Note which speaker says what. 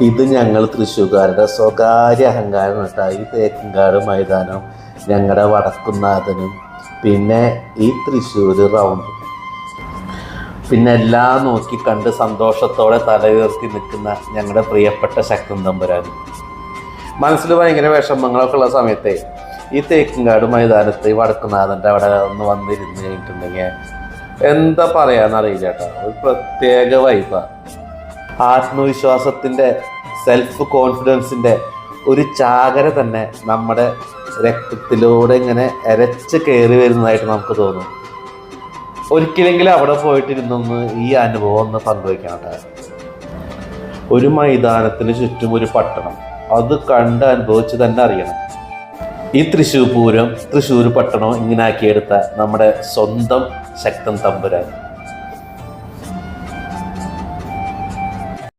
Speaker 1: ഇത് ഞങ്ങൾ തൃശ്ശൂർക്കാരുടെ സ്വകാര്യ അഹങ്കാരം കേട്ടോ. ഈ തേക്കുംകാട് മൈതാനം ഞങ്ങളുടെ വടക്കുന്നാഥനും പിന്നെ ഈ തൃശ്ശൂർ റൗണ്ട് പിന്നെ എല്ലാം നോക്കി കണ്ട് സന്തോഷത്തോടെ തലയുയർത്തി നിൽക്കുന്ന ഞങ്ങളുടെ പ്രിയപ്പെട്ട ശക്തൻ തമ്പുരാനും മനസ്സിൽ ഭയങ്കര വിഷമങ്ങളൊക്കെ ഉള്ള സമയത്തെ ഈ തേക്കുംകാട് മൈതാനത്ത് ഈ അവിടെ ഒന്ന് വന്നിരുന്ന് കഴിഞ്ഞിട്ടുണ്ടെങ്കിൽ എന്താ പറയാന്നറിയില്ല കേട്ടോ. ഒരു പ്രത്യേക വൈബാണ് ആത്മവിശ്വാസത്തിന്റെ സെൽഫ് കോൺഫിഡൻസിന്റെ ഒരു ചാകര തന്നെ നമ്മുടെ രക്തത്തിലൂടെ ഇങ്ങനെ എരച്ച് കയറി വരുന്നതായിട്ട് നമുക്ക് തോന്നും. ഒരിക്കലെങ്കിലും അവിടെ പോയിട്ടിരുന്നൊന്ന് ഈ അനുഭവം ഒന്ന് പങ്കുവയ്ക്കണം ഒരു മൈതാനത്തിന് ചുറ്റും ഒരു പട്ടണം. അത് കണ്ട് അനുഭവിച്ച് തന്നെ അറിയണം. ഈ തൃശ്ശൂർ പൂരം തൃശ്ശൂർ പട്ടണം ഇങ്ങനെ ആക്കിയെടുത്ത നമ്മുടെ സ്വന്തം ശക്തൻ തമ്പുരാൻ.